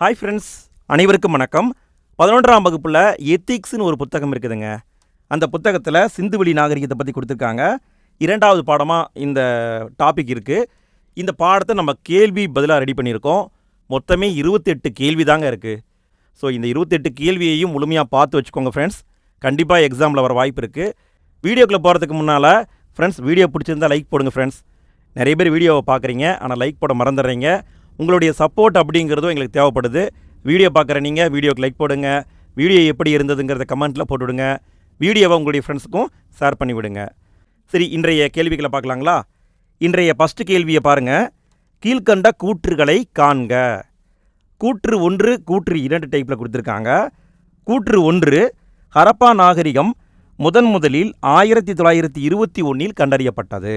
Hi friends அனைவருக்கும் வணக்கம். பதினொன்றாம் வகுப்பில் எத்திக்ஸ்னு ஒரு புத்தகம் இருக்குதுங்க. அந்த புத்தகத்தில் சிந்துவெளி நாகரிகத்தை பற்றி கொடுத்துருக்காங்க. இரண்டாவது பாடமாக இந்த டாபிக் இருக்குது இந்த பாடத்தை நம்ம கேள்வி பதிலாக ரெடி பண்ணியிருக்கோம். மொத்தமே இருபத்தெட்டு கேள்வி தாங்க இருக்குது ஸோ இந்த இருபத்தெட்டு கேள்வியையும் முழுமையாக பார்த்து வச்சுக்கோங்க ஃப்ரெண்ட்ஸ் கண்டிப்பாக எக்ஸாமில் வர வாய்ப்பு இருக்குது வீடியோக்குள்ளே போகிறதுக்கு முன்னால் ஃப்ரெண்ட்ஸ் வீடியோ பிடிச்சிருந்தா லைக் போடுங்க ஃப்ரெண்ட்ஸ் நிறைய பேர் வீடியோவை பார்க்குறீங்க. ஆனால் லைக் போட மறந்துடுறீங்க. உங்களுடைய சப்போர்ட் அப்படிங்கிறதும் எங்களுக்கு தேவைப்படுது. வீடியோ பார்க்குற நீங்கள் வீடியோக்கு லைக் போடுங்க. வீடியோ எப்படி இருந்ததுங்கிறத கமெண்ட்டில் போட்டுவிடுங்க. வீடியோவை உங்களுடைய ஃப்ரெண்ட்ஸுக்கும் ஷேர் பண்ணி விடுங்க சரி இன்றைய கேள்விகளை பார்க்கலாங்களா? இன்றைய ஃபஸ்ட்டு கேள்வியை பாருங்கள் கீழ்கண்ட கூற்றுகளை காண்க. கூற்று ஒன்று கூற்று இரண்டு டைப்பில் கொடுத்துருக்காங்க. கூற்று ஒன்று ஹரப்பா நாகரிகம் முதன் முதலில் ஆயிரத்தி தொள்ளாயிரத்தி இருபத்தி ஒன்றில் கண்டறியப்பட்டது.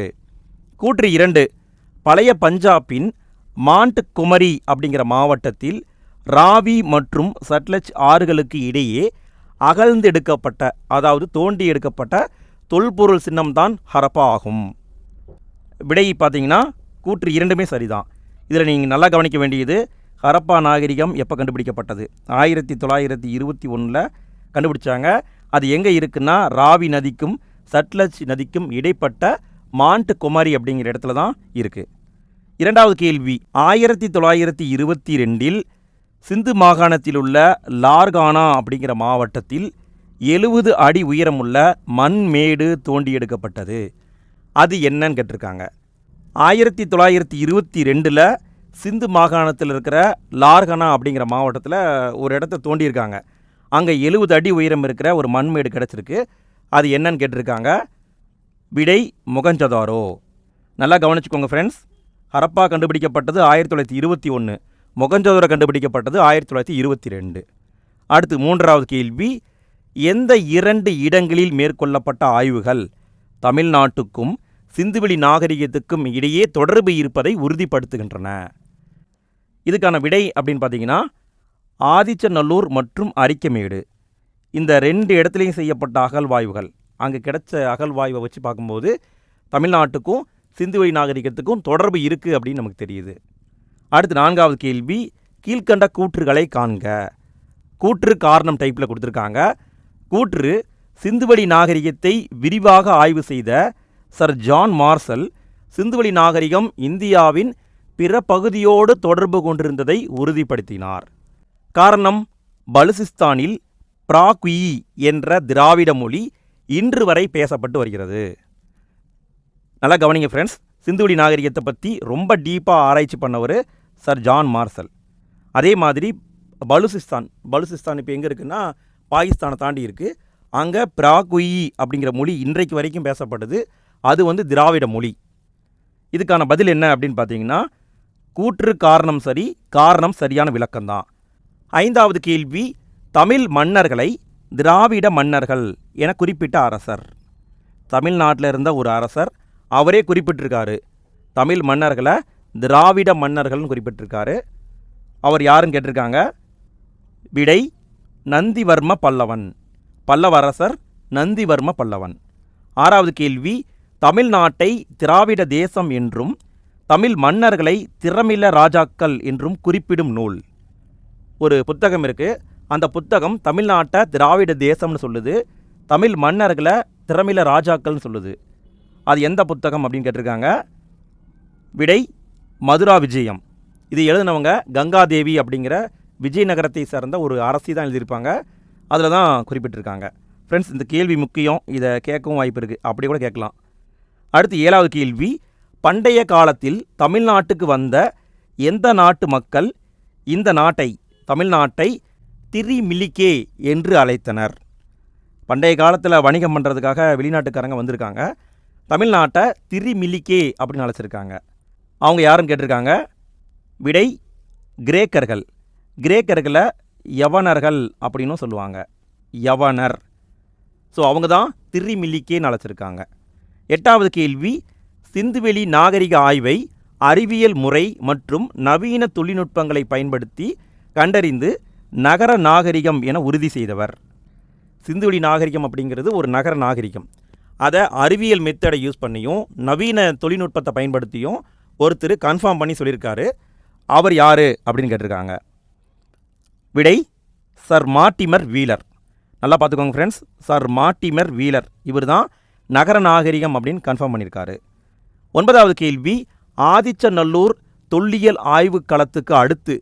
கூற்று இரண்டு பழைய பஞ்சாபின் மாண்ட் குமரி அப்படிங்கிற மாவட்டத்தில் ராவி மற்றும் சட்லஜ் ஆறுகளுக்கு இடையே அகழ்ந்து எடுக்கப்பட்ட அதாவது தோண்டி எடுக்கப்பட்ட தொல்பொருள் சின்னம்தான் ஹரப்பா ஆகும். விடை பார்த்தீங்கன்னா கூற்று இரண்டுமே சரிதான். இதில் நீங்கள் நல்லா கவனிக்க வேண்டியது ஹரப்பா நாகரிகம் எப்போ கண்டுபிடிக்கப்பட்டது? ஆயிரத்தி தொள்ளாயிரத்தி இருபத்தி ஒன்றில் கண்டுபிடிச்சாங்க. அது எங்கே இருக்குன்னா ராவி நதிக்கும் சட்லஜ் நதிக்கும் இடைப்பட்ட மாண்ட் குமாரி அப்படிங்கிற இடத்துல தான் இருக்குது இரண்டாவது கேள்வி. ஆயிரத்தி தொள்ளாயிரத்தி இருபத்தி ரெண்டில் சிந்து மாகாணத்தில் உள்ள லார்கானா அப்படிங்கிற மாவட்டத்தில் எழுபது அடி உயரமுள்ள மண்மேடு தோண்டி எடுக்கப்பட்டது அது என்னன்னு கேட்டிருக்காங்க. ஆயிரத்தி தொள்ளாயிரத்தி இருபத்தி ரெண்டில் சிந்து மாகாணத்தில் இருக்கிற லார்கனா அப்படிங்கிற மாவட்டத்தில் ஒரு இடத்த தோண்டியிருக்காங்க. அங்கே எழுபது அடி உயரம் இருக்கிற ஒரு மண்மேடு கிடச்சிருக்கு. அது என்னன்னு கேட்டிருக்காங்க. விடை முகஞ்சதாரோ. நல்லா கவனிச்சுக்கோங்க ஃப்ரெண்ட்ஸ் ஹரப்பா கண்டுபிடிக்கப்பட்டது ஆயிரத்தி தொள்ளாயிரத்தி இருபத்தி ஒன்று மொகஞ்சோதரோ கண்டுபிடிக்கப்பட்டது ஆயிரத்தி தொள்ளாயிரத்தி இருபத்தி ரெண்டு. அடுத்து மூன்றாவது கேள்வி எந்த இரண்டு இடங்களில் மேற்கொள்ளப்பட்ட ஆய்வுகள்? தமிழ்நாட்டுக்கும் சிந்துவெளி நாகரிகத்துக்கும் இடையே தொடர்பு இருப்பதை உறுதிப்படுத்துகின்றன. இதுக்கான விடை அப்படின்னு பார்த்தீங்கன்னா ஆதிச்சநல்லூர் மற்றும் அரிக்கமேடு. இந்த ரெண்டு இடத்துலையும் செய்யப்பட்ட அகழ்வாய்வுகள். அங்கே கிடைச்ச அகழ்வாய்வை வச்சு பார்க்கும்போது தமிழ்நாட்டுக்கும் சிந்துவை நாகரிகத்துக்கும் தொடர்பு இருக்குது அப்படின்னு நமக்கு தெரியுது. அடுத்து நான்காவது கேள்வி கீழ்கண்ட கூற்றுகளை காண்க. கூற்று காரணம் டைப்பில் கொடுத்துருக்காங்க. கூற்று சிந்துவெளி நாகரிகத்தை விரிவாக ஆய்வு செய்த சர் ஜான் மார்சல் சிந்துவெளி நாகரிகம் இந்தியாவின் பிற பகுதியோடு தொடர்பு கொண்டிருந்ததை உறுதிப்படுத்தினார். காரணம் பலுசிஸ்தானில் பிராக்யி என்ற திராவிட மொழி இன்று வரை பேசப்பட்டு வருகிறது. நல்லா கவனிங்க ஃப்ரெண்ட்ஸ் சிந்துவெளி நாகரிகத்தை பற்றி ரொம்ப டீப்பாக ஆராய்ச்சி பண்ணவர் சர் ஜான் மார்சல் அதே மாதிரி பலுசிஸ்தான் பலுசிஸ்தான் இப்போ எங்கே இருக்குன்னா பாகிஸ்தானை தாண்டி இருக்குது அங்கே பிராகுயி அப்படிங்கிற மொழி இன்றைக்கு வரைக்கும் பேசப்படுது அது வந்து திராவிட மொழி. இதுக்கான பதில் என்ன அப்படின்னு பார்த்தீங்கன்னா கூற்று காரணம் சரி காரணம் சரியான விளக்கம்தான் ஐந்தாவது கேள்வி தமிழ் மன்னர்களை திராவிட மன்னர்கள் என குறிப்பிட்ட அரசர். தமிழ்நாட்டில் இருந்த ஒரு அரசர் அவரே குறிப்பிட்டிருக்காரு. தமிழ் மன்னர்களை திராவிட மன்னர்கள்னு குறிப்பிட்டிருக்காரு. அவர் யாருன்னு கேட்டிருக்காங்க? விடை நந்திவர்ம பல்லவன். பல்லவரசர் நந்திவர்ம பல்லவன். ஆறாவது கேள்வி தமிழ்நாட்டை திராவிட தேசம் என்றும் தமிழ் மன்னர்களை திறமில ராஜாக்கள் என்றும் குறிப்பிடும் நூல். ஒரு புத்தகம் இருக்குது அந்த புத்தகம் தமிழ்நாட்டை திராவிட தேசம்னு சொல்லுது தமிழ் மன்னர்களை திறமில ராஜாக்கள்னு சொல்லுது. அது எந்த புத்தகம் அப்படின்னு கேட்டிருக்காங்க? விடை மதுரா விஜயம். இது எழுதினவங்க கங்காதேவி அப்படிங்கிற விஜயநகரத்தை சார்ந்த ஒரு அரசி தான் எழுதியிருப்பாங்க. அதில் தான் குறிப்பிட்டிருக்காங்க. ஃப்ரெண்ட்ஸ் இந்த கேள்வி முக்கியம். இதை கேட்கவும் வாய்ப்பு இருக்குது அப்படி கூட கேட்கலாம். அடுத்து ஏழாவது கேள்வி. பண்டைய காலத்தில் தமிழ்நாட்டுக்கு வந்த எந்த நாட்டு மக்கள் இந்த நாட்டை தமிழ்நாட்டை திரிமிலிகே என்று அழைத்தனர்? பண்டைய காலத்தில் வணிகம் பண்ணுறதுக்காக வெளிநாட்டுக்காரங்க வந்திருக்காங்க. தமிழ்நாட்டை திரிமிலிகே அப்படின்னு அழைச்சிருக்காங்க. அவங்க யாருன்னு கேட்டிருக்காங்க? விடை கிரேக்கர்கள். கிரேக்கர்களை யவனர்கள் அப்படின்னும் சொல்லுவாங்க. யவனர். ஸோ அவங்க தான் திரிமில்லிக்கேன்னு அழைச்சிருக்காங்க. எட்டாவது கேள்வி சிந்துவெளி நாகரிக ஆய்வை அறிவியல் முறை மற்றும் நவீன தொழில்நுட்பங்களை பயன்படுத்தி கண்டறிந்து நகர நாகரிகம் என உறுதி செய்தவர். சிந்துவெளி நாகரிகம் அப்படிங்கிறது ஒரு நகர நாகரிகம். அதை அறிவியல் மெத்தடை யூஸ் பண்ணியும் நவீன தொழில்நுட்பத்தை பயன்படுத்தியும் ஒருத்தர் கன்ஃபார்ம் பண்ணி சொல்லியிருக்காரு. அவர் யார் அப்படின்னு கேட்டிருக்காங்க. விடை சர் மாட்டிமர் வீலர். நல்லா பார்த்துக்கோங்க ஃப்ரெண்ட்ஸ் சர் மாட்டிமர் வீலர். இவர் தான் நகர நாகரிகம் அப்படின்னு கன்ஃபார்ம் பண்ணியிருக்காரு. ஒன்பதாவது கேள்வி ஆதிச்சநல்லூர் தொல்லியல் ஆய்வு களத்துக்கு அடுத்து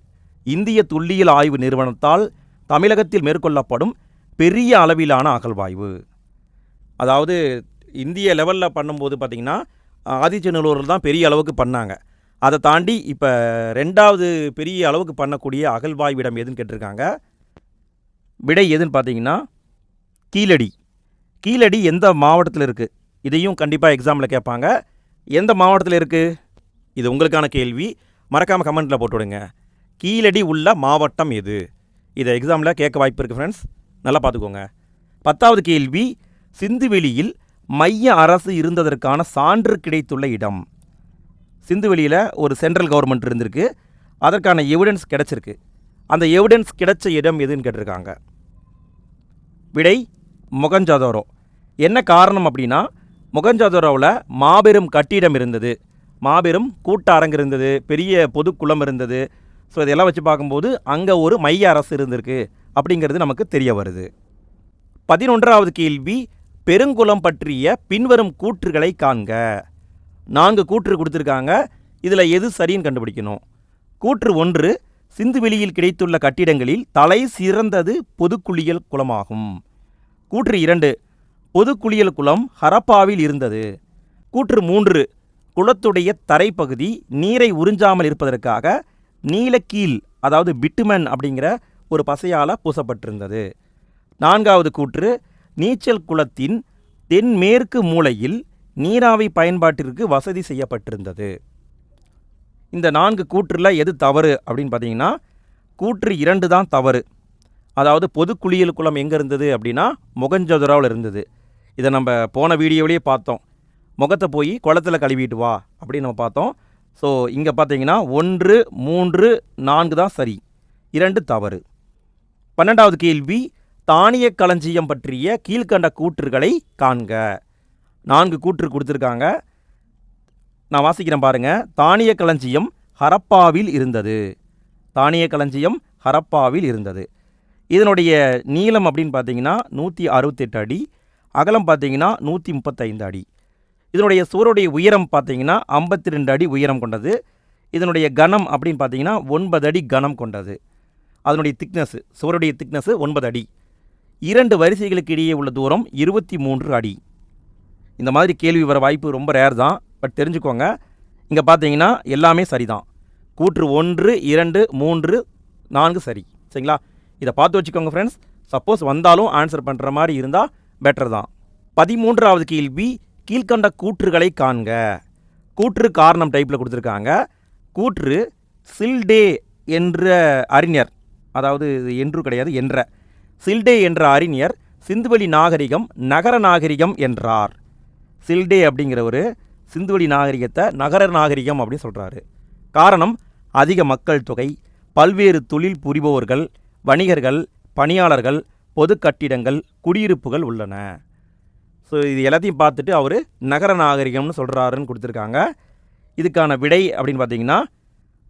இந்திய தொல்லியல் ஆய்வு நிறுவனத்தால் தமிழகத்தில் மேற்கொள்ளப்படும் பெரிய அளவிலான அகழ்வாய்வு. அதாவது இந்திய லெவலில் பண்ணும்போது பார்த்திங்கன்னா ஆதிச்சநல்லூரில் தான் பெரிய அளவுக்கு பண்ணாங்க. அதை தாண்டி இப்போ ரெண்டாவது பெரிய அளவுக்கு பண்ணக்கூடிய அகழ்வாய்விடம் எதுன்னு கேட்டிருக்காங்க. விடை எதுன்னு பார்த்தீங்கன்னா கீழடி. கீழடி எந்த மாவட்டத்தில் இருக்குது இதையும் கண்டிப்பாக எக்ஸாமில் கேட்பாங்க. எந்த மாவட்டத்தில் இருக்குது இது உங்களுக்கான கேள்வி. மறக்காமல் கமெண்ட்டில் போட்டு விடுங்க கீழடி உள்ள மாவட்டம் எது? இதை எக்ஸாமில் கேட்க வாய்ப்பு இருக்குது ஃப்ரெண்ட்ஸ் நல்லா பார்த்துக்கோங்க. பத்தாவது கேள்வி சிந்துவெளியில் மைய அரசு இருந்ததற்கான சான்று கிடைத்துள்ள இடம். சிந்துவெளியில் ஒரு சென்ட்ரல் கவர்மெண்ட் இருந்திருக்கு. அதற்கான எவிடன்ஸ் கிடச்சிருக்கு. அந்த எவிடன்ஸ் கிடைச்ச இடம் எதுன்னு கேட்டிருக்காங்க. விடை மொகஞ்சாதோரோ என்ன காரணம் அப்படின்னா மொகஞ்சாதோரோவில் மாபெரும் கட்டிடம் இருந்தது. மாபெரும் கூட்ட அரங்கு இருந்தது பெரிய பொதுக்குளம் இருந்தது. ஸோ இதெல்லாம் வச்சு பார்க்கும்போது அங்கே ஒரு மைய அரசு இருந்திருக்கு. அப்படிங்கிறது நமக்கு தெரிய வருது. பதினொன்றாவது கேள்வி பெருங்குளம் பற்றிய பின்வரும் கூற்றுகளை காண்க. நான்கு கூற்று கொடுத்துருக்காங்க. இதில் எது சரின்னு கண்டுபிடிக்கணும். கூற்று ஒன்று சிந்துவெளியில் கிடைத்துள்ள கட்டிடங்களில் தலை சிறந்தது பொதுக்குளியல் குளமாகும். கூற்று இரண்டு பொதுக்குளியல் குளம் ஹரப்பாவில் இருந்தது. கூற்று மூன்று குளத்துடைய தரைப்பகுதி நீரை உறிஞ்சாமல் இருப்பதற்காக நீலக்கீல் அதாவது பிட்டுமன் அப்படிங்கிற ஒரு பசையால் பூசப்பட்டிருந்தது. நான்காவது கூற்று நீச்சல் குளத்தின் தென்மேற்கு மூலையில் நீராவி பயன்பாட்டிற்கு வசதி செய்யப்பட்டிருந்தது. இந்த நான்கு கூற்றில் எது தவறு அப்படின்னு பார்த்தீங்கன்னா கூற்று இரண்டு தான் தவறு. அதாவது பொது குளியல் குளம் எங்கே இருந்தது அப்படின்னா முகஞ்சதுராவில் இருந்தது. இதை நம்ம போன வீடியோவிலேயே பார்த்தோம். முகத்தை போய் குளத்தில் கழுவிட்டு வா அப்படின்னு நம்ம பார்த்தோம். ஸோ இங்கே பார்த்தீங்கன்னா ஒன்று மூன்று நான்கு தான் சரி. இரண்டு தவறு. பன்னெண்டாவது கேள்வி தானிய களஞ்சியம் பற்றிய கீழ்கண்ட கூற்றுகளை காண்க. நான்கு கூற்று கொடுத்துருக்காங்க. நான் வாசிக்கிறேன் பாருங்க. தானிய களஞ்சியம் ஹரப்பாவில் இருந்தது. தானிய களஞ்சியம் ஹரப்பாவில் இருந்தது. இதனுடைய நீளம் அப்படின்னு பார்த்தீங்கன்னா நூற்றி அறுபத்தெட்டு அடி. அகலம் பார்த்தீங்கன்னா நூற்றி முப்பத்தைந்து அடி. இதனுடைய சுவருடைய உயரம் பார்த்தீங்கன்னா ஐம்பத்தி ரெண்டு அடி உயரம் கொண்டது. இதனுடைய கனம் அப்படின்னு பார்த்தீங்கன்னா ஒன்பது அடி கனம் கொண்டது. அதனுடைய திக்னஸ் சுவருடைய திக்னஸ் ஒன்பது அடி. இரண்டு வரிசைகளுக்கு இடையே உள்ள தூரம் இருபத்தி மூன்று அடி. இந்த மாதிரி கேள்வி வர வாய்ப்பு ரொம்ப ரேர் தான் பட் தெரிஞ்சுக்கோங்க. இங்கே பார்த்தீங்கன்னா எல்லாமே சரிதான். கூற்று ஒன்று இரண்டு மூன்று நான்கு சரி. சரிங்களா? இதை பார்த்து வச்சுக்கோங்க ஃப்ரெண்ட்ஸ் சப்போஸ் வந்தாலும் ஆன்சர் பண்ணுற மாதிரி இருந்தால் பெட்டர் தான். பதிமூன்றாவது கேள்வி கீழ்கண்ட கூற்றுகளை காண்க. கூற்று காரணம் டைப்பில் கொடுத்துருக்காங்க. கூற்று சில்டே என்ற அறிஞர் அதாவது இது என்று கிடையாது என்ற. சில்டே என்ற அறிஞர் சிந்துவெளி நாகரிகம் நகர நாகரிகம் என்றார். சில்டே அப்படிங்கிறவர் சிந்துவெளி நாகரிகத்தை நகர நாகரிகம் அப்படின்னு சொல்கிறாரு காரணம் அதிக மக்கள் தொகை பல்வேறு தொழில் புரிபவர்கள் வணிகர்கள் பணியாளர்கள் பொது கட்டிடங்கள் குடியிருப்புகள் உள்ளன. ஸோ இது எல்லாத்தையும் பார்த்துட்டு அவர் நகர நாகரிகம்னு சொல்கிறாருன்னு கொடுத்துருக்காங்க. இதுக்கான விடை அப்படின்னு பார்த்தீங்கன்னா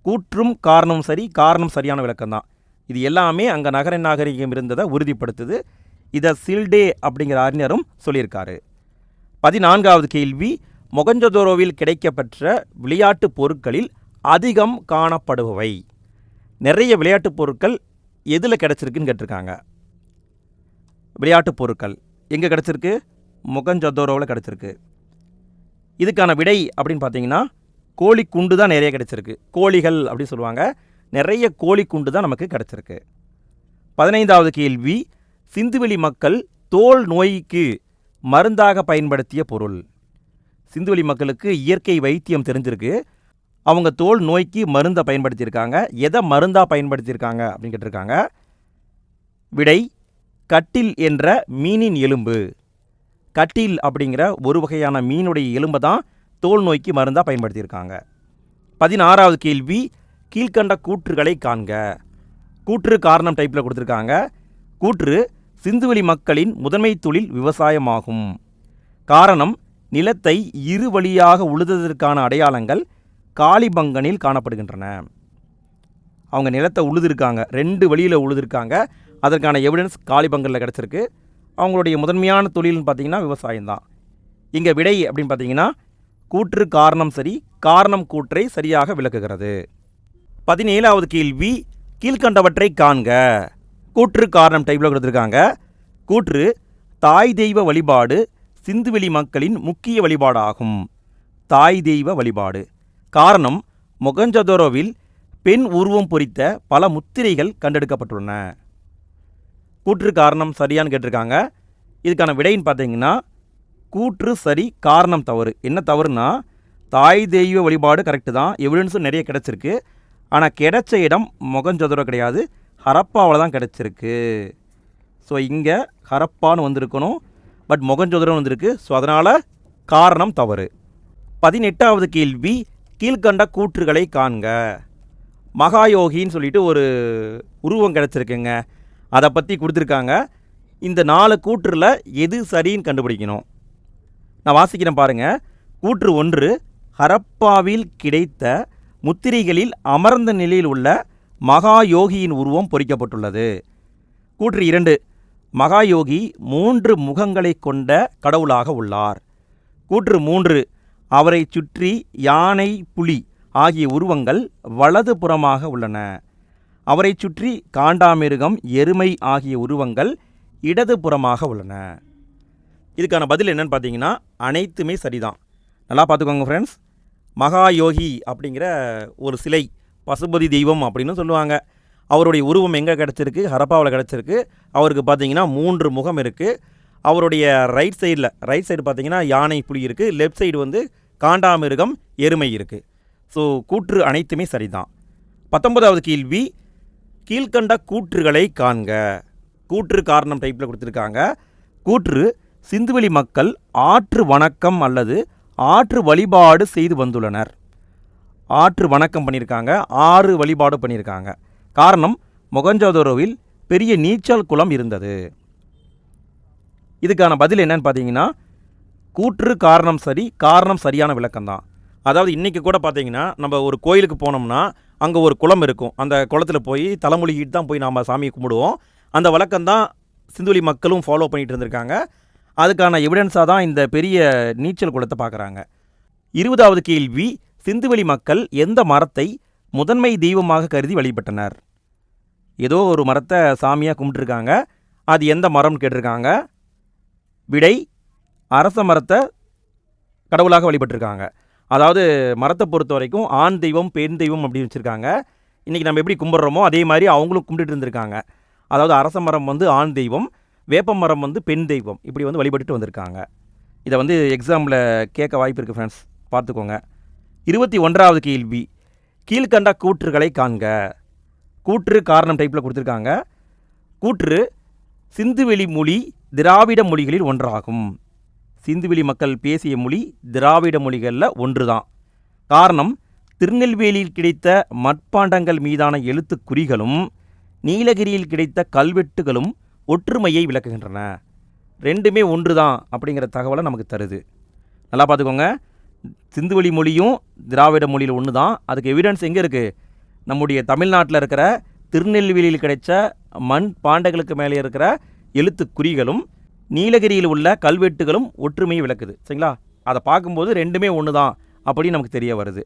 கூற்றும் காரணம் சரி காரணம் சரியான விளக்கம் தான் இது எல்லாமே அங்கே நகர நாகரிகம் இருந்ததை உறுதிப்படுத்துது. இதை சில்டே அப்படிங்கிற அறிஞரும் சொல்லியிருக்காரு. பதினான்காவது கேள்வி மொகஞ்சதோரோவில் கிடைக்கப்பெற்ற விளையாட்டுப் பொருட்களில் அதிகம் காணப்படுபவை. நிறைய விளையாட்டுப் பொருட்கள் எதில் கிடச்சிருக்குன்னு கேட்டிருக்காங்க. விளையாட்டுப் பொருட்கள் எங்கே கிடச்சிருக்கு? மொகஞ்சதோரோவில் கிடச்சிருக்கு. இதுக்கான விடை அப்படின்னு பார்த்தீங்கன்னா கோழி குண்டு தான் நிறைய கிடச்சிருக்கு. கோழிகள் அப்படின்னு சொல்லுவாங்க. நிறைய கோழி குண்டு தான் நமக்கு கிடச்சிருக்கு. பதினைந்தாவது கேள்வி சிந்துவெளி மக்கள் தோல் நோய்க்கு மருந்தாக பயன்படுத்திய பொருள். சிந்துவெளி மக்களுக்கு இயற்கை வைத்தியம் தெரிஞ்சிருக்கு. அவங்க தோல் நோய்க்கு மருந்தை பயன்படுத்தியிருக்காங்க. எதை மருந்தாக பயன்படுத்தியிருக்காங்க அப்படின்னு கேட்டிருக்காங்க. விடை கட்டில் என்ற மீனின் எலும்பு. கட்டில் அப்படிங்கிற ஒரு வகையான மீனுடைய எலும்பை தான் தோல் நோய்க்கு மருந்தாக பயன்படுத்தியிருக்காங்க. பதினாறாவது கேள்வி கீழ்கண்ட கூற்றுகளை காண்க. கூற்று காரணம் டைப்பில் கொடுத்துருக்காங்க. கூற்று சிந்துவெளி மக்களின் முதன்மை தொழில் விவசாயமாகும். காரணம் நிலத்தை இரு வழியாக உழுததற்கான அடையாளங்கள் காளிபங்கனில் காணப்படுகின்றன. அவங்க நிலத்தை உழுதுருக்காங்க. ரெண்டு வழியில் உழுதுருக்காங்க. அதற்கான எவிடன்ஸ் காளிபங்கனில் கிடச்சிருக்கு. அவங்களுடைய முதன்மையான தொழில்னு பார்த்தீங்கன்னா விவசாயம்தான் இங்கே விடை அப்படின்னு பார்த்தீங்கன்னா கூற்று காரணம் சரி காரணம் கூற்றை சரியாக விளக்குகிறது. பதினேழாவது கேள்வி கீழ்கண்டவற்றை காண்க. கூற்று காரணம் டைப்பில் கொடுத்துருக்காங்க. கூற்று தாய் தெய்வ வழிபாடு சிந்துவெளி மக்களின் முக்கிய வழிபாடாகும். தாய் தெய்வ வழிபாடு. காரணம் மொகஞ்சதோரோவில் பெண் உருவம் பொறித்த பல முத்திரைகள் கண்டெடுக்கப்பட்டுள்ளன. கூற்று காரணம் சரியான்னு கேட்டிருக்காங்க. இதுக்கான விடைன்னு பார்த்தீங்கன்னா கூற்று சரி காரணம் தவறு. என்ன தவறுனா தாய் தெய்வ வழிபாடு கரெக்டு தான். எவிடன்ஸும் நிறைய கிடச்சிருக்கு. ஆனால் கிடைச்ச இடம் மொகஞ்சதுரம் கிடையாது. ஹரப்பாவில் தான் கிடச்சிருக்கு. ஸோ இங்கே ஹரப்பான்னு வந்திருக்கணும். பட் மொகஞ்சதுரம் வந்திருக்கு. ஸோ அதனால் காரணம் தவறு. பதினெட்டாவது கேள்வி கீழ்கண்ட கூற்றுகளை காண்க. மகாயோகின்னு சொல்லிட்டு ஒரு உருவம் கிடச்சிருக்குங்க. அதை பற்றி கொடுத்துருக்காங்க. இந்த நாலு கூற்றில் எது சரின்னு கண்டுபிடிக்கணும். நான் வாசிக்கிறேன் பாருங்க. கூற்று ஒன்று ஹரப்பாவில் கிடைத்த முத்திரைகளில் அமர்ந்த நிலையில் உள்ள மகா யோகியின் உருவம் பொறிக்கப்பட்டுள்ளது. கூற்று இரண்டு. மகாயோகி மூன்று முகங்களை கொண்ட கடவுளாக உள்ளார். கூற்று மூன்று. அவரை சுற்றி யானை புலி ஆகிய உருவங்கள் வலது புறமாக உள்ளன. அவரை சுற்றி காண்டாமிருகம் எருமை ஆகிய உருவங்கள் இடது புறமாக உள்ளன. இதுக்கான பதில் என்னன்னு பார்த்தீங்கன்னா அனைத்துமே சரிதான். நல்லா பார்த்துக்கோங்க ஃப்ரெண்ட்ஸ் மகாயோகி அப்படிங்கிற ஒரு சிலை பசுபதி தெய்வம் அப்படின்னு சொல்லுவாங்க. அவருடைய உருவம் எங்கே கிடச்சிருக்கு? ஹரப்பாவில் கிடச்சிருக்கு. அவருக்கு பார்த்தீங்கன்னா மூன்று முகம் இருக்குது அவருடைய ரைட் சைடில் ரைட் சைடு பார்த்தீங்கன்னா யானை புலி இருக்குது லெஃப்ட் சைடு வந்து காண்டாமிருகம் எருமை இருக்குது ஸோ கூற்று அனைத்துமே சரிதான். பத்தொன்பதாவது கேள்வி கீழ்கண்ட கூற்றுகளை காண்க. கூற்று காரணம் டைப்பில் கொடுத்துருக்காங்க. கூற்று சிந்துவெளி மக்கள் ஆற்று வணக்கம் அல்லது ஆற்று வழிபாடு செய்து வந்துள்ளனர். ஆற்று வணக்கம் பண்ணியிருக்காங்க. ஆறு வழிபாடு பண்ணியிருக்காங்க. காரணம் மொகஞ்சோதரோவில் பெரிய நீச்சல் குளம் இருந்தது. இதுக்கான பதில் என்னன்னு பார்த்தீங்கன்னா கூற்று காரணம் சரி காரணம் சரியான விளக்கம் தான். அதாவது இன்றைக்கி கூட பார்த்தீங்கன்னா நம்ம ஒரு கோயிலுக்கு போனோம்னா அங்கே ஒரு குளம் இருக்கும். அந்த குளத்தில் போய் தலைமொழிகிட்டு தான் போய் நாம் சாமியை கும்பிடுவோம். அந்த வழக்கம் தான் சிந்துவெளி மக்களும் ஃபாலோ பண்ணிகிட்டு இருந்திருக்காங்க. அதுக்கான எவிடன்ஸாக தான் இந்த பெரிய நீச்சல் குளத்தை பார்க்குறாங்க. இருபதாவது கேள்வி சிந்துவெளி மக்கள் எந்த மரத்தை முதன்மை தெய்வமாக கருதி வழிபட்டனர்? ஏதோ ஒரு மரத்தை சாமியாக கும்பிட்டுருக்காங்க. அது எந்த மரம்னு கேட்டிருக்காங்க. விடை அரச மரத்தை கடவுளாக வழிபட்டிருக்காங்க. அதாவது மரத்தை பொறுத்த வரைக்கும் ஆண் தெய்வம் பெண் தெய்வம் அப்படின்னு வச்சுருக்காங்க. இன்றைக்கி நம்ம எப்படி கும்பிட்றோமோ அதே மாதிரி அவங்களும் கும்பிட்டுட்டு இருந்திருக்காங்க. அதாவது அரச மரம் வந்து ஆண் தெய்வம். வேப்ப மரம் வந்து பெண் தெய்வம். இப்படி வந்து வழிபட்டுட்டு வந்திருக்காங்க. இதை வந்து எக்ஸாமில் கேட்க வாய்ப்பு இருக்குது ஃப்ரெண்ட்ஸ் பார்த்துக்கோங்க. இருபத்தி ஒன்றாவது கேள்வி. கீழ்கண்ட கூற்றுகளை காண்க. கூற்று காரணம் டைப்பில் கொடுத்துருக்காங்க. கூற்று சிந்துவெளி மொழி திராவிட மொழிகளில் ஒன்றாகும். சிந்துவெளி மக்கள் பேசிய மொழி திராவிட மொழிகளில் ஒன்று தான் காரணம் திருநெல்வேலியில் கிடைத்த மட்பாண்டங்கள் மீதான எழுத்துக்குறிகளும் நீலகிரியில் கிடைத்த கல்வெட்டுகளும் ஒற்றுமையை விளக்குகின்றன. ரெண்டுமே ஒன்று தான் அப்படிங்கிற தகவலை நமக்கு தருது. நல்லா பார்த்துக்கோங்க. சிந்துவெளி மொழியும் திராவிட மொழியில் ஒன்று தான் அதுக்கு எவிடன்ஸ் எங்கே இருக்குது நம்முடைய தமிழ்நாட்டில் இருக்கிற திருநெல்வேலியில் கிடைச்ச மண் பாண்டைகளுக்கு மேலே இருக்கிற எழுத்துக்குறிகளும் நீலகிரியில் உள்ள கல்வெட்டுகளும் ஒற்றுமையை விளக்குது. சரிங்களா? அதை பார்க்கும்போது ரெண்டுமே ஒன்று தான் அப்படின்னு நமக்கு தெரிய வருது.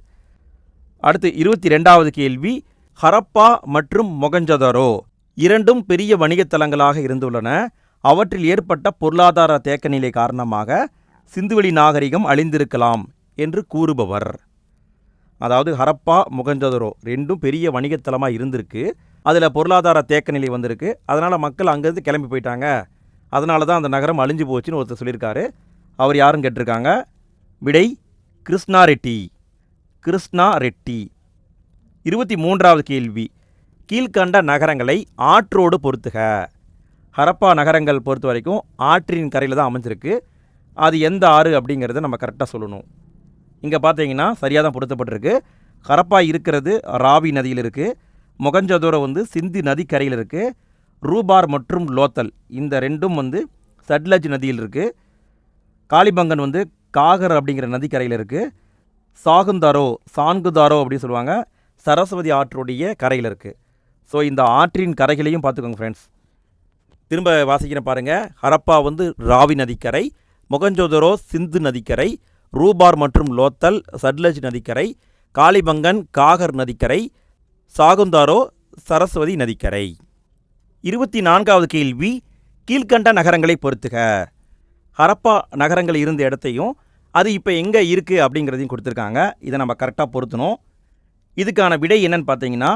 அடுத்து இருபத்தி ரெண்டாவது கேள்வி ஹரப்பா மற்றும் மொகஞ்சதரோ? இரண்டும் பெரிய வணிகத் தலங்களாக இருந்துள்ளன. அவற்றில் ஏற்பட்ட பொருளாதார தேக்கநிலை காரணமாக சிந்துவெளி நாகரிகம் அழிந்திருக்கலாம் என்று கூறுபவர். அதாவது ஹரப்பா முகஞ்சதரோ ரெண்டும் பெரிய வணிகத்தலமாக இருந்திருக்கு. அதில் பொருளாதார தேக்கநிலை வந்திருக்கு. அதனால் மக்கள் அங்கேருந்து கிளம்பி போயிட்டாங்க. அதனால தான் அந்த நகரம் அழிஞ்சு போச்சுன்னு ஒருத்தர் சொல்லியிருக்காரு. அவர் யாருன்னு கேட்டிருக்காங்க? விடை கிருஷ்ணா ரெட்டி. கிருஷ்ணா ரெட்டி. இருபத்தி மூன்றாவது கேள்வி. கீழ்கண்ட நகரங்களை ஆற்றோடு பொறுத்துக ஹரப்பா நகரங்கள் பொறுத்த வரைக்கும் ஆற்றின் கரையில் தான் அமைஞ்சிருக்கு. அது எந்த ஆறு அப்படிங்கிறத நம்ம கரெக்டாக சொல்லணும். இங்கே பார்த்தீங்கன்னா சரியாக தான் பொருத்தப்பட்டிருக்கு. ஹரப்பா இருக்கிறது ராவி நதியில் இருக்குது மொகஞ்சதோரோ வந்து சிந்தி நதிக்கரையில் இருக்குது ரூபார் மற்றும் லோத்தல் இந்த ரெண்டும் வந்து சட்லஜ் நதியில் இருக்குது காளிபங்கன் வந்து காகர் அப்படிங்கிற நதிக்கரையில் இருக்குது சாகுந்தாரோ சான்குதாரோ அப்படின்னு சொல்லுவாங்க. சரஸ்வதி ஆற்றுடைய கரையில் இருக்குது ஸோ இந்த ஆற்றின் கரைகளையும் பார்த்துக்கோங்க ஃப்ரெண்ட்ஸ் திரும்ப வாசிக்கிறேன் பாருங்கள் ஹரப்பா வந்து ராவி நதிக்கரை மொகஞ்சோதரோ சிந்து நதிக்கரை ரூபார் மற்றும் லோத்தல் சட்லஜ் நதிக்கரை காளிபங்கன் காகர் நதிக்கரை சாகுந்தாரோ சரஸ்வதி நதிக்கரை. இருபத்தி நான்காவது கேள்வி கீழ்கண்ட நகரங்களை பொறுத்துக. ஹரப்பா நகரங்கள் இருந்த இடத்தையும் அது இப்போ எங்கே இருக்குது அப்படிங்கிறதையும் கொடுத்துருக்காங்க. இதை நம்ம கரெக்டாக பொருத்தணும். இதுக்கான விடை என்னன்னு பார்த்தீங்கன்னா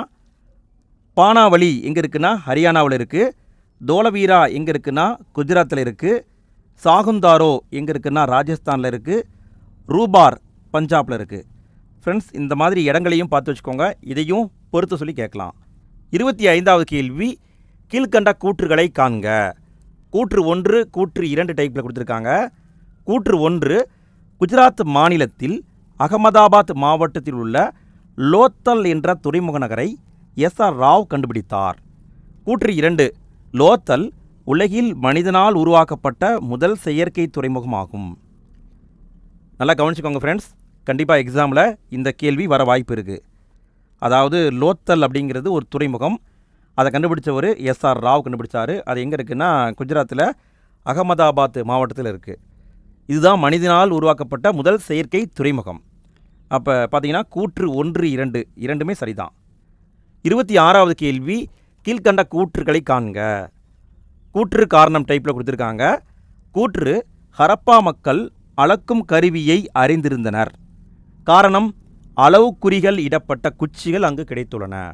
பானாவளி எங்கே இருக்குன்னா ஹரியானாவில் இருக்குது தோலவீரா எங்கே இருக்குன்னா குஜராத்தில் இருக்குது சாகுந்தாரோ எங்கே இருக்குன்னா ராஜஸ்தானில் இருக்குது ரூபார் பஞ்சாபில் இருக்குது ஃப்ரெண்ட்ஸ் இந்த மாதிரி இடங்களையும் பார்த்து வச்சுக்கோங்க. இதையும் பொறுத்து சொல்லி கேட்கலாம். இருபத்தி ஐந்தாவது கேள்வி கீழ்கண்ட கூற்றுகளை காண்க. கூற்று ஒன்று கூற்று இரண்டு டைப்பில் கொடுத்துருக்காங்க. கூற்று ஒன்று குஜராத் மாநிலத்தில் அகமதாபாத் மாவட்டத்தில் உள்ள லோத்தல் என்ற துறைமுக நகரை எஸ் ஆர் ராவ் கண்டுபிடித்தார். கூற்று இரண்டு லோத்தல் உலகில் மனிதனால் உருவாக்கப்பட்ட முதல் செயற்கை துறைமுகமாகும். நல்லா கவனிச்சுக்கோங்க ஃப்ரெண்ட்ஸ் கண்டிப்பாக எக்ஸாமில் இந்த கேள்வி வர வாய்ப்பு இருக்குது அதாவது லோத்தல் அப்படிங்கிறது ஒரு துறைமுகம். அதை கண்டுபிடிச்சவர் எஸ்ஆர் ராவ் கண்டுபிடிச்சார். அது எங்கே இருக்குன்னா குஜராத்தில் அகமதாபாத் மாவட்டத்தில் இருக்குது இதுதான் மனிதனால் உருவாக்கப்பட்ட முதல் செயற்கை துறைமுகம். அப்போ பார்த்தீங்கன்னா கூற்று ஒன்று இரண்டு இரண்டுமே சரிதான். இருபத்தி ஆறாவது கேள்வி கீழ்கண்ட கூற்றுகளை காண்க. கூற்று காரணம் டைப்பில் கொடுத்துருக்காங்க. கூற்று ஹரப்பா மக்கள் அளக்கும் கருவியை அறிந்திருந்தனர். காரணம் அளவு குறிகள் இடப்பட்ட குச்சிகள் அங்கு கிடைத்துள்ளன.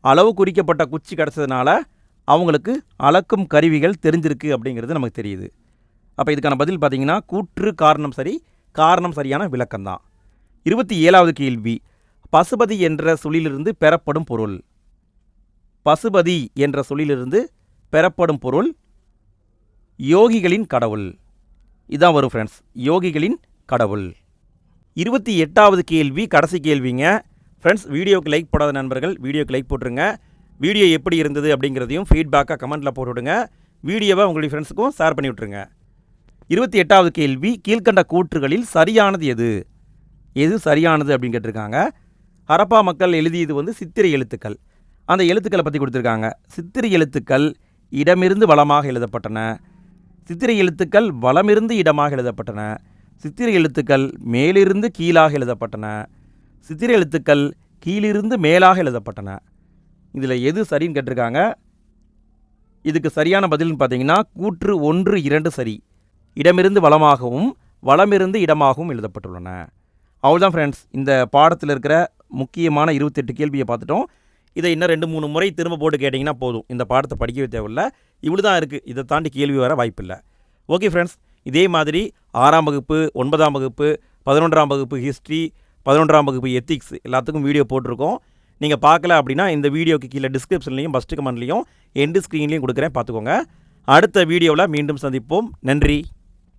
அளவு குறிக்கப்பட்ட குச்சி கிடச்சதுனால அவங்களுக்கு அளக்கும் கருவிகள் தெரிஞ்சிருக்கு அப்படிங்கிறது நமக்கு தெரியுது. அப்போ இதுக்கான பதில் பார்த்தீங்கன்னா கூற்று காரணம் சரி காரணம் சரியான விளக்கம்தான். இருபத்தி ஏழாவது கேள்வி பசுபதி என்ற சொல்லிலிருந்து பெறப்படும் பொருள். பசுபதி என்ற சொல்லிலிருந்து பெறப்படும் பொருள் யோகிகளின் கடவுள். இதான் வரும் ஃப்ரெண்ட்ஸ் யோகிகளின் கடவுள். இருபத்தி எட்டாவது கேள்வி கடைசி கேள்விங்க. ஃப்ரெண்ட்ஸ் வீடியோக்கு லைக் போடாத நண்பர்கள் வீடியோக்கு லைக் போட்டுருங்க. வீடியோ எப்படி இருந்தது அப்படிங்கிறதையும் ஃபீட்பேக்காக கமெண்ட்டில் போட்டுவிடுங்க வீடியோவை உங்களுடைய ஃப்ரெண்ட்ஸுக்கும் ஷேர் பண்ணி விட்ருங்க இருபத்தி எட்டாவது கேள்வி கீழ்கண்ட கூற்றுகளில் சரியானது எது? எது சரியானது அப்படின்னு கேட்டிருக்காங்க. ஹரப்பா மக்கள் எழுதியது வந்து சித்திரை எழுத்துக்கள். அந்த எழுத்துக்களை பற்றி கொடுத்துருக்காங்க. சித்திரை எழுத்துக்கள் இடமிருந்து வளமாக எழுதப்பட்டன. சித்திரை எழுத்துக்கள் வளமிருந்து இடமாக எழுதப்பட்டன. சித்திரை எழுத்துக்கள் மேலிருந்து கீழாக எழுதப்பட்டன. சித்திரை எழுத்துக்கள் கீழிருந்து மேலாக எழுதப்பட்டன. இதில் எது சரின்னு கேட்டிருக்காங்க. இதுக்கு சரியான பதில்னு பார்த்தீங்கன்னா கூற்று ஒன்று இரண்டு சரி. இடமிருந்து வளமாகவும் வளமிருந்து இடமாகவும் எழுதப்பட்டுள்ளன. அவ்வளோதான் ஃப்ரெண்ட்ஸ் இந்த பாடத்தில் இருக்கிற முக்கியமான இருபத்தெட்டு கேள்வியை பார்த்துட்டோம். இதை இன்னும் ரெண்டு மூணு முறை திரும்ப போட்டு கேட்டிங்கன்னா போதும். இந்த பாடத்தை படிக்கவே தேவையில்ல. இவ்வளோ தான் இருக்குது இதை தாண்டி கேள்வி வர வாய்ப்பில்லை. ஓகே ஃப்ரெண்ட்ஸ் இதே மாதிரி ஆறாம் வகுப்பு ஒன்பதாம் வகுப்பு பதினொன்றாம் வகுப்பு ஹிஸ்ட்ரி பதினொன்றாம் வகுப்பு எத்திக்ஸ் எல்லாத்துக்கும் வீடியோ போட்டிருக்கோம். நீங்கள் பார்க்கல அப்படின்னா இந்த வீடியோக்கு கீழே டிஸ்கிரிப்ஷன்லையும் ஃபஸ்ட்டு கமெண்ட்லையும் எண்டு ஸ்க்ரீன்லையும் கொடுக்குறேன். பார்த்துக்கோங்க. அடுத்த வீடியோவில் மீண்டும் சந்திப்போம். நன்றி.